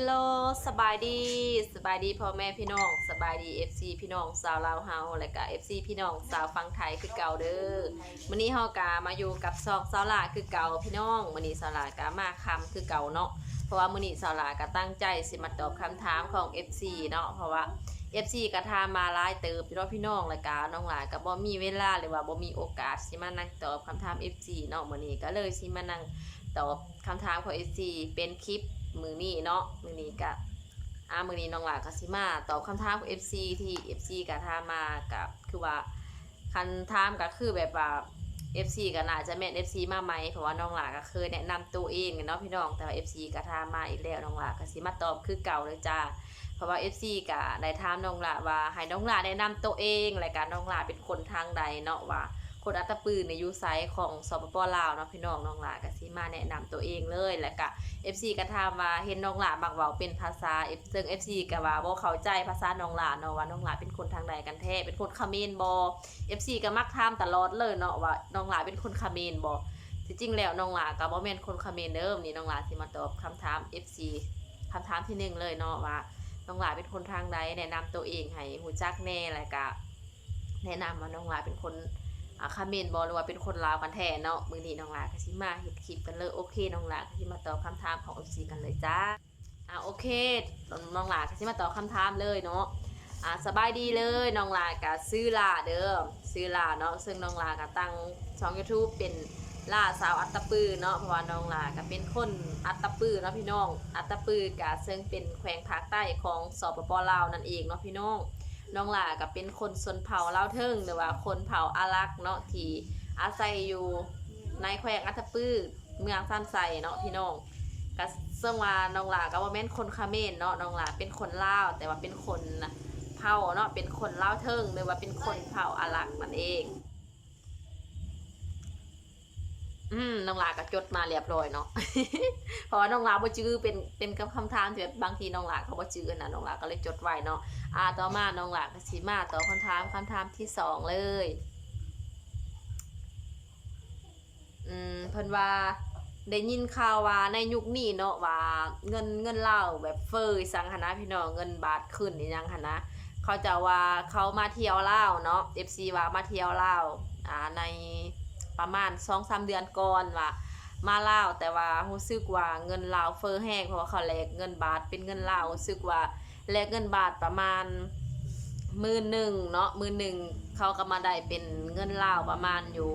ฮลโหลสบายดีสบายดีพ่อแม่พี่น้องสบายดี FC พี่น้องสาวลาวเฮาและก็ FC พี่น้องสาวฟังไทยคือเก่าเด้อมื้อนี้เฮากามาอยู่กับซอกสาวลาคือเก่าพี่น้องมื้อนี้สาวลากามาคำคือเก่าเนาะเพราะว่ามื้อนี้สาวลาก็ตั้งใจสิมาตอบคำถามของ FC เนาะเพราะว่า FC ก็ถามมาหลายเติบพี่น้องพี่น้องและก็น้องหลาก็บ่มีเวลาหรือว่าบ่มีโอกาสสิมานั่งตอบคำถาม FC เนาะมื้อนี้ก็เลยสิมานั่งตอบคำถามของ FC เป็นคลิป มือนี้เนาะมือนี้ก็อ่ามือนี้น้องหลาก็สิมาตอบคำถามของ FC ที่ FC ก็ถามมากับคือว่าคันถามก็คือแบบว่า FC ก็น่าจะแม่น FC มาไหมเพราะว่าน้องหลาก็เคยแนะนำตัวเองเนาะพี่น้องแต่ว่า FC ก็ถามมาอีกแล้วน้องหลาก็สิมาตอบคือเก่าเลยจ้าเพราะว่า FC ก็ได้ถามน้องหลาว่าให้น้องหลาแนะนำตัวเองและการน้องหลาเป็นคนทางใดเนาะว่า คนอัตปืนในยูไซของสปปลาวเนาะพี่น้องน้องหลาก็สิมาแนะนำตัวเองเลยและก็ FC ก็ถามว่าเห็นน้องหลาบักเว้าเป็นภาษา F ซึ่ง FC ก็ว่าบ่เข้าใจภาษาน้องหลาเนาะว่าน้องหลาเป็นคนทางใดกันแท้เป็นคนเขมรบ่ FC ก็มักถามตลอดเลยเนาะว่าน้องหลาเป็นคนเขมรบ่ที่จริงแล้วน้องหลาก็บ่แม่นคนเขมรเด้อนี่น้องหลาสิมาตอบคำถาม FC คำถามที่หนึ่งเลยเนาะว่าน้องหลาเป็นคนทางใดแนะนำตัวเองให้ฮู้จักแน่แล้วก็แนะนำว่าน้องหลาเป็นคน อ่าคาเมนบอหรือว่าเป็นคนลาวกันแท้เนาะมือนี้น้องหลาก็สิมาเฮ็ดคลิปกันเลยโอเคน้องหลาก็สิมาตอบคำถามของ FC กันเลยจ้าอ่าโอเคน้องหลาก็สิมาตอบคำถามเลยเนาะอ่าสบายดีเลยน้องหลาก็ซื้อลาเด้อซื้อลาเนาะซึ่งน้องหลาก็ตั้งช่อง YouTube เป็นล่าสาวอัตตปือเนาะเพราะว่าน้องหลาก็เป็นคนอัตตปือเนาะพี่น้อง อัตตปือก็ซึ่งเป็นแขวงภาคใต้ของสปปลาวนั่นเองเนาะพี่น้อง น้องหล่าก็เป็นคนชนเผ่าเล่าวเทิงหรือว่าคนเผ่าอารักเนาะที่อาศัยอยู่ในแขวงอัตตปื้อเมืองซ้ำไซเนาะพี่น้องก็ซึ่งว่าน้องหล่าก็ว่าแม่นคนคาเขมนเนาะน้องหล่าเป็นคนลาวแต่ว่าเป็นคนเผ่าเนาะเป็นคนเล่าวเทิงหรือว่าเป็นคนเผ่าอารักมันเอง อืมน้องหลาก็จดมาเรียบร้อยเนาะ เพราะว่าน้องหลาบ่จื้อเป็นเป็นคำถามที่แบบบางทีน้องหลาเขาบ่จื้อนะน้องหลาก็เลยจดไว้เนาะ อ่าต่อมาน้องหลาก็สิมาต่อคำถามคำถามที่สองเลย อืมเพิ่นว่าได้ยินข่าวว่าในยุคนี้เนาะว่าเงินเงินเลาแบบเฟยสังหนะพี่น้องเงินบาทขึ้นนี่ยังหนะเขาจะว่าเขามาเที่ยวเลาเนาะ FC ว่ามาเที่ยวเลาอ่าใน ประมาณ2-3เดือนก่อนว่ามาลาวแต่ว่ารู้สึกว่าเงินลาวเฟ้อแห้งเพราะว่าเขาแลกเงินบาทเป็นเงินลาวรู้สึกว่าแลกเงินบาทประมาณหมื่นหนึ่งเนาะหมื่นหนึ่งเขาก็มาได้เป็นเงินลาวประมาณอยู่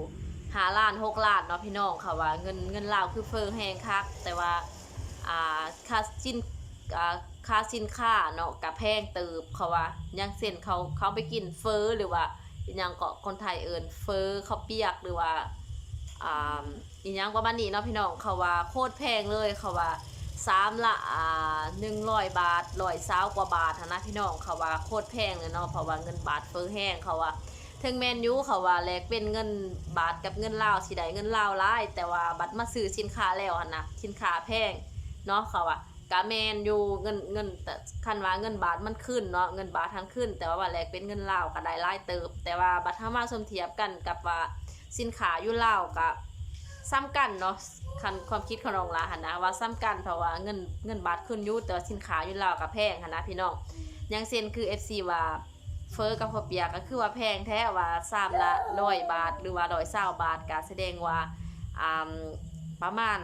ห้าล้านหกล้านเนาะพี่น้องค่ะว่าเงินเงินลาวคือเฟ้อแห้งคักแต่ว่าอ่าค่าสินอ่าค่าสินค้าเนาะกับแพงเติบเขาว่ายังเส้นเขาเขาไปกินเฟอหรือว่า อีหยังก็คนไทยเอินเฟอเขาเปียกหรือว่าอ่าอีกอย่างประมาณนี้เนาะพี่น้องเขาว่าโคตรแพงเลยเขาว่าสามละอ่าหนึ่งร้อยบาทร้อยเศร้ากว่าบาทนะพี่น้องเขาว่าโคตรแพงเลยเนาะเพราะว่าเงินบาทเฟ้อแห้งเขาว่าถึงแมนยูเขาว่าแลกเป็นเงินบาทกับเงินลาวสิได้เงินลาวหลายแต่ว่าบัตรมาซื้อสินค้าแล้วนะสินค้าแพงเนาะเขาว่า กาแมนอยู่เงินเงินแต่คันว่าเงินบาทมันขึ้นเนาะเงินบาททั้งขึ้น แต่ว่าว่าแลกเป็นเงินลาวก็ได้หลายเติบ แต่ว่าบัตรถ้ามาสมเทียบกันกับว่าสินค้าอยู่ลาวกับซ้ำกันเนาะคันความคิดของน้องลาหันนะว่าซ้ำกันเพราะว่าเงินเงินบาทขึ้นอยุแต่ว่าสินค้าอยู่ลาวกับแพงหันนะพี่น้องอยังเซนคือ FC ว่าเฟอร์กับพอเปียกก็คือว่าแพงแท้ว่าสามละร้อยบาท หรือว่าร้อยเศร้าบาทก็แสดงว่าประมาณ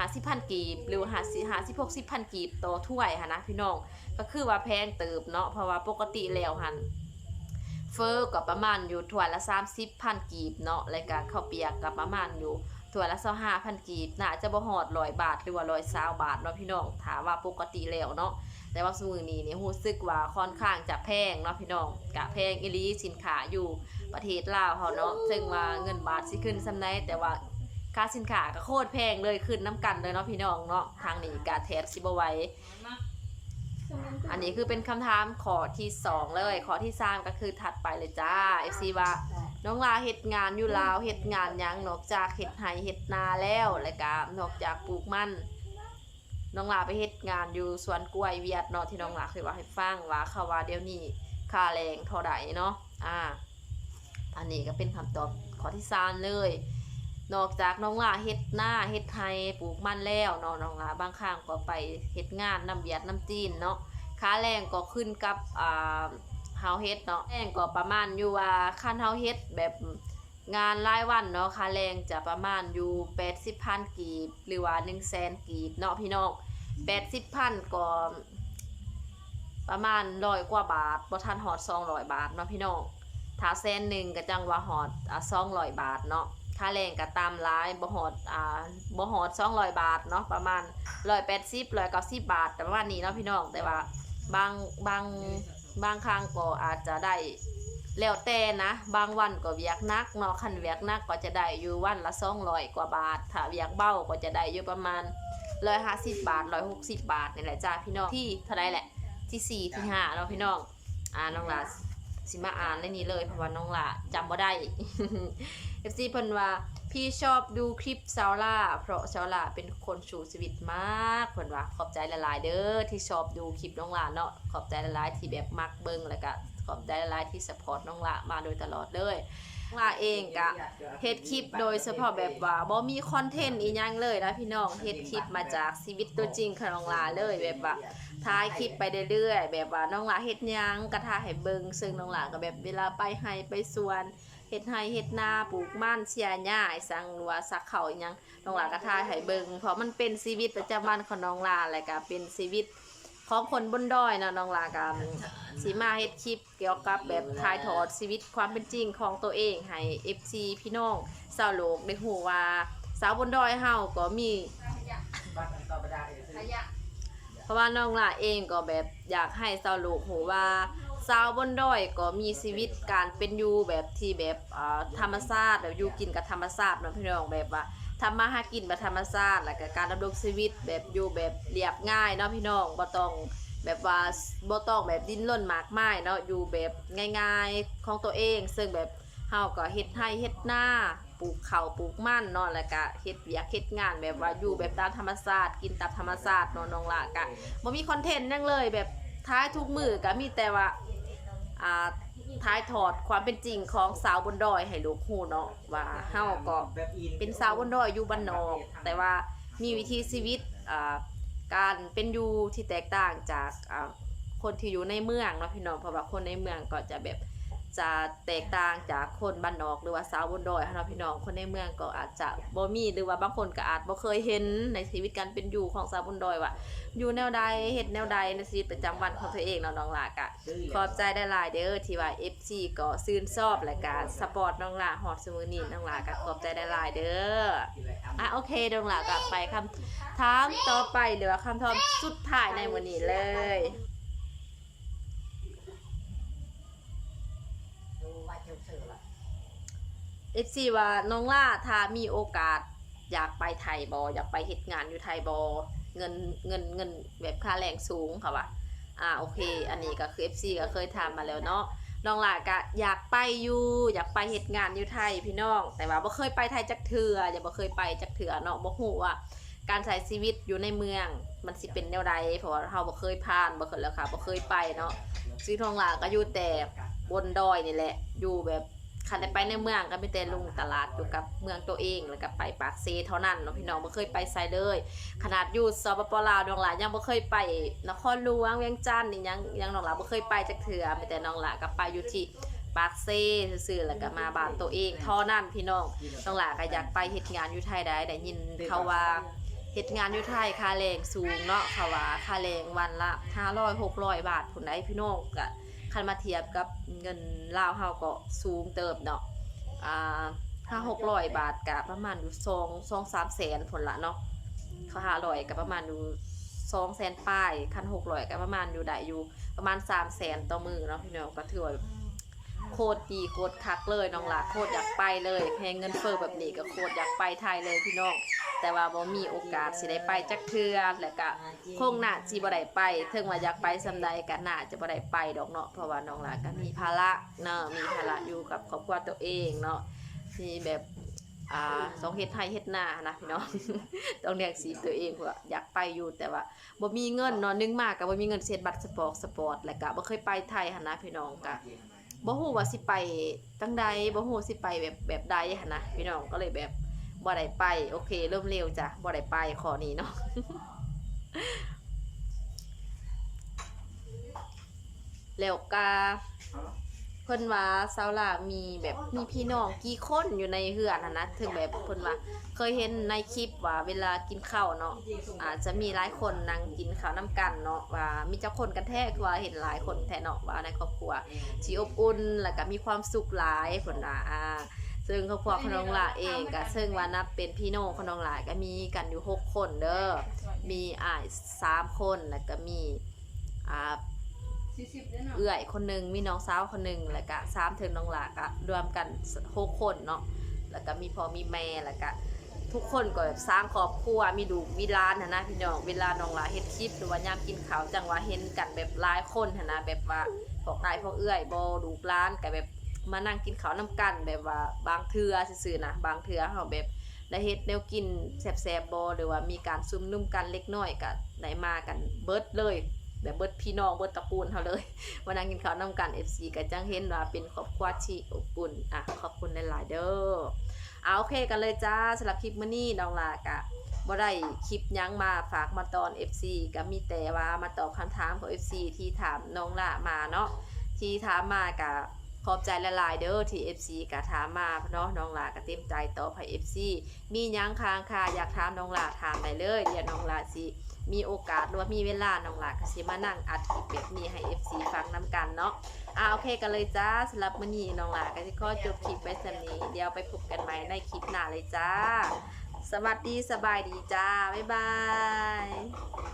50 50พันกีบ หรือ50 50 60พันกีบต่อถ้วยหันนะพี่น้อง ก็คือว่าแพงเติบเนาะ เพราะว่าปกติแล้วหันเฟอร์ก็ประมาณอยู่ถ้วยละ30พันกีบเนาะแล้วก็ข้าวเปียกก็ประมาณอยู่ถ้วยละ25พันกีบน่าจะบ่ฮอด100บาทหรือว่า120บาทเนาะพี่น้อง ถามว่าปกติแล้วเนาะแต่ว่าสมือนี้นี่รู้สึกว่าค่อนข้างจะแพงเนาะพี่น้องกะแพงอีลีสินค้าอยู่ประเทศลาวเฮาเนาะซึ่งว่าเงินบาทสิขึ้นส่ำใดแต่ว่า ค่าสินค้าก็โคตรแพงเลยขึ้นน้ำกันเลยเนาะพี่น้องเนาะทางนี้กะแทบสิบไหวอันนี้คือเป็นคำถามข้อที่สองเลยข้อที่สามก็คือถัดไปเลยจ้า FC ว่าน้องลาเฮ็ดงานอยู่ลาวเฮ็ดงานยังนอกจากเฮ็ดไห้เฮ็ดนาแล้วแล้วก็นอกจากปลูกมันน้องลาไปเฮ็ดงานอยู่สวนกล้วยเวียดเนาะที่น้องลาเคยว่าให้ฟังว่าเขาว่าเดี๋ยวนี้ค่าแรงเท่าใดเนาะอ่า อันนี้ก็เป็นคำตอบข้อที่สามเลย นอกจากน้องหลาเฮ็ดหน้าเฮ็ดไทยปลูกมันแล้วเนาะน้องหลาบางครั้งก็ไปเฮ็ดงานน้ำเวียดน้ำจีนเนาะค่าแรงก็ขึ้นกับอ่าเฮาเฮ็ดเนาะแรงก็ประมาณอยู่ว่าคันเฮาเฮ็ดแบบงานรายวันเนาะค่าแรงจะประมาณอยู่80,000กีบหรือว่า100,000กีบเนาะพี่น้อง80,000ก็ประมาณร้อยกว่าบาทบ่ทันฮอด200บาทเนาะพี่น้องถ้าแสนหนึ่งก็จังว่าหอดอ่าสองร้อยบาทเนาะ ค่าแรงก็ตามร้ายบ่หอดอ่าบ่หอดสองร้อยบาทเนาะประมาณร้อยแปดสิบร้อยเก้าสิบบาท แต่ประมาณนี้เนาะพี่น้องแต่ว่าบางบางบางครั้งก็อาจจะได้แล้วแต่นะ บางวันก็เวียกนักเนาะคันเวียกนักก็จะได้อยู่วันละสองร้อยกว่าบาท ถ้าเวียกเบาก็จะได้อยู่ประมาณร้อยห้าสิบบาทร้อยหกสิบบาทนี่แหละจ้าพี่น้องที่เท่าไรแหละที่สี่ที่ห้าเนาะพี่น้องอ่าน้องลา สิมาอ่านในนี้เลยเพราะว่าน้องละจำบ่ได้เอฟซีเพิ่นว่าพี่ชอบดูคลิปซาวล่าเพราะซาวล่าเป็นคนสู่ชีวิตมากเพิ่นว่าขอบใจหลายๆเด้อที่ชอบดูคลิปน้องละเนาะขอบใจหลายๆที่แบบมักเบิ่งแล้วก็ขอบใจหลายๆที่สปอร์ตน้องละมาโดยตลอดเลย ละเองก็เฮ็ดคลิปโดยเฉพาะแบบว่าบ่มีคอนเทนต์อีหยังเลยนะพี่น้องเฮ็ดคลิปมาจากชีวิตตัวจริงของน้องละเลยแบบว่าท้ายคลิปไปเรื่อยๆแบบว่าน้องหลาเฮ็ดหยังกระทาให้เบิงซึ่งน้องหลาก็แบบเวลาไปไห้ไปสวนเฮ็ดไห้เฮ็ดนาปลูกมันเสียหญ้าสั่งหัว่าสักเขาอีหยังน้องหลากระทาให้เบิงเพราะมันเป็นชีวิตประจำวันของน้องหลาและก็เป็นชีวิต ของคนบนดอยเนาะน้องหลาก็สิมาเฮ็ดคลิปเกี่ยวกับแบบถ่ายทอดชีวิตความเป็นจริงของตัวเองให้ FC พี่น้องชาวโลกได้ฮู้ว่าสาวบนดอยเฮาก็มีเพราะว่าน้องล่ะเองก็แบบอยากให้สาวลูกหูว่าสาวบนดอยก็มีชีวิตการเป็นอยู่แบบที่แบบอ่าธรรมชาติแบบอยู่กินกับธรรมชาติเนาะพี่น้องแบบว่า ทำมาหากินแบบธรรมชาติแล้วก็การดำรงชีวิตแบบอยู่แบบเรียบง่ายเนาะพี่น้องบ่ต้องแบบว่าบ่ต้องแบบดิ้นรนมากมายเนาะอยู่แบบง่ายๆของตัวเอง ซึ่งแบบเฮาก็เฮ็ดให้เฮ็ดหน้าปลูกเขาปลูกมันเนาะแล้วก็เฮ็ดเวียกเฮ็ดงานแบบว่าอยู่แบบตามธรรมชาติกินตามธรรมชาติเนาะน้องล่ะก็บ่มีคอนเทนต์หยังเลยแบบท้ายทุกมือก็มีแต่ว่าอ่า ท้ายถอดความเป็นจริงของสาวบนดอยให้ลูกฮู้เนาะว่าเฮาก็เป็นสาวบนดอยอยู่บ้านนอก แต่ว่ามีวิธีชีวิตการเป็นอยู่ที่แตกต่างจากคนที่อยู่ในเมืองเนาะพี่น้องเพราะว่าคนในเมืองก็จะแบบ จะแตกต่างจากคนบ้านนอกหรือว่าสาวบนดอยเนาะพี่น้องคนในเมืองก็อาจจะบ่มีหรือว่าบางคนก็อาจบ่เคยเห็นในชีวิตการเป็นอยู่ของสาวบนดอยว่าอยู่แนวใดเฮ็ดแนวใดในชีวิตประจำวันของตัวเองเนาะน้องหลากะขอบใจได้หลายเด้อที่ว่า FC ก็ซื่นชอบและก็สปอร์ตน้องหลาฮอดสมือนี้น้องหลากะขอบใจได้หลายเด้ออะโอเคน้องหลากะไปคำถามต่อไปหรือว่าคำถามสุดท้ายในวันนี้เลย FC ว่าน้องล่าถ้ามีโอกาส อยากไปไทยบออยากไปเฮ็ดงานอยู่ไทยบอเงินเงินเงินแบบค่าแรงสูงค่ะว่าอ่าโอเค อันนี้ก็คือ FC ก็เคยถามมาแล้วเนาะน้องล่าก็อยากไปอยู่อยากไปเฮ็ดงานอยู่ไทยพี่น้อง แต่ว่าบ่เคยไปไทยจักเทื่ออย่าบ่เคยไปจักเทื่อเนาะบ่ฮู้ว่าการใช้ชีวิตอยู่ในเมือง มันสิเป็นแนวใดเพราะว่าเราบ่เคยผ่านบ่เคยแล้วค่ะบ่เคยไปเนาะซึ่งทองหลาก็อยู่แต่ บนดอยนี่แหละ อยู่แบบคันได้ไปในเมืองก็ไมีแต่ลงตลาดอยู่กับเมืองตัวเองแล้วก็ไปปากเซเท่านั้นเนาะพี่น้องบ่เคยไปไสเลย ขนาดอยู่สปปลาวน้องหลายังบ่เคยไปนครหลวงเวียงจันทน์นี่ยังยังน้องหลาบ่เคยไปจักเทื่อมีแต่น้องหลาก็ไปอยู่ที่ปากเซซื่อๆแล้วก็มาบ้านตัวเองเท่านั้นพี่น้องน้องหลาก็อยากไปเฮ็ดงานอยู่ไทยได้ได้ยินเขาว่าเฮ็ดงานอยู่ไทยค่าแรงสูงเนาะเขาว่าค่าแรงวันละ500 600บาทพุ่นได้พี่น้องก็ คันมาเทียบกับเงินลาวเฮาก็สูงเติบเนาะอ่าห้าหกร้อยบาทก็ประมาณอยู่2 2 3แสนพุ่นละเนาะเขา500ก็ประมาณอยู่2แสนป้ายคัน600ก็ประมาณอยู่ได้อยู่ประมาณ3แสนต่อมือเนาะพี่น้องก็ถือว่า โคตรดีโคตรคักเลยน้องหลาโคตรอยากไปเลยแพงเงินเฟ้อแบบนี้ก็โคตรอยากไปไทยเลยพี่น้อง แต่ว่าบ่มีโอกาสสิได้ไปจักเทือแล้วก็คงหน่าสิบ่ได้ไปถึงว่าอยากไปซำใดก็น่าจะบ่ได้ไปดอกเนาะเพราะว่าน้องหลาก็มีภาระเนาะมีภาระอยู่กับครอบครัวตัวเองเนาะมีแบบอ่าสองเฮ็ดไทยเฮ็ดหน้านะพี่น้องต้องเรียกสีตัวเองว่าอยากไปอยู่แต่ว่าบ่มีเงินเนาะนึงมากก็บ่มีเงินเซ็นบัตรสปอร์ตสปอร์ตแล้วก็บ่เคยไปไทยหั่นนะพี่น้องก็ บ่ฮู้ว่าสิไปตั้งใดบ่ฮู้สิไปแบบแบบใดหั่นนะพี่น้องก็เลยแบบบ่ได้ไป โอเค เริ่มเร็วจ้ะบ่ได้ไปขอนี้เนาะแล้วกา พิ่นว่าซาวลามีแบบมีพี่น้องกี่คนอยู่ในเฮือนหั้นะถึงแบบเพิ่นว่าเคยเห็นในคลิปว่าเวลากินข้าวเนาะอาจจะมีหลายคนนั่งกินข้าวน้ำกันเนาะว่ามีเจ้าคนกันแท้คือว่าเห็นหลายคนแท้เนาะว่าในครอบครัวที่อบอุ่นแล้วก็มีความสุขหลายเพิ่นว่าอ่าซึ่งครอบครัวขนองหลาเองก็ซึ่งว่านับเป็นพี่น้องขนองหลาก็มีกันอยู่หกคนเด้อมีอ้ายสามคนแล้วก็มีอ่า เอื้อยคนหนึ่งมีน้องสาวคนหนึ่งแล้วก็สามถึงน้องหลาก็รวมกันหกคนเนาะแล้วก็มีพ่อมีแม่แล้วก็ทุกคนก็แบบสร้างครอบครัวมีดูมีร้านหั้นะพี่น้องเวลาน้องหลาเฮ็ดคลิปหรือว่ายามกินข้าวจังว่าเห็นกันแบบหลายคนนะแบบว่าพวกนายพวกเอื้อยบ่ดูร้านก็แบบมานั่งกินข้าวนํกันแบบว่าบางเทื่อซื่อๆนะบางเทื่อเฮาแบบได้เฮ็ดแนวกินแซ่บๆบ่หรือว่ามีการซุ่มนุ่มกันเล็กน้อยก็ได้มากันเบิดเลย แบบเบิดพี่น้องเบิดตระกูลเขาเลยวันนั้นกินข้าวน้ำกัน FC ก็จังเห็นว่าเป็นครอบครัวที่อบอุ่นอะขอบคุณหลายๆเด้อเอาโอเคกันเลยจ้าสำหรับคลิปมื้อนี้น้องลากะบ่ได้คลิปยังมาฝากมาตอน FC ก็มีแต่ว่ามาตอบคำถามของ FC ที่ถามน้องละมาเนาะที่ถามมากะขอบใจละลายๆเด้อที่ FC กะถามมาเนาะน้องลาก็เต็มใจตอบให้ FC มียังค้างคาอยากถามน้องลาถามได้เลยเดี๋ยวน้องลาสิ มีโอกาสหรือว่ามีเวลาน้องหลากสิมานั่งอัดคลิปแบบนี้ให้ FC ฟังน้ำกันเนาะอ่าโอเคกันเลยจ้าสำหรับมื้อนี้น้องหลากก็สิขอจบคลิปไว้สำนี้ เดี๋ยวไปพบกันใหม่ในคลิปหน้าเลยจ้า สวัสดีสบายดีจ้า บ๊ายบาย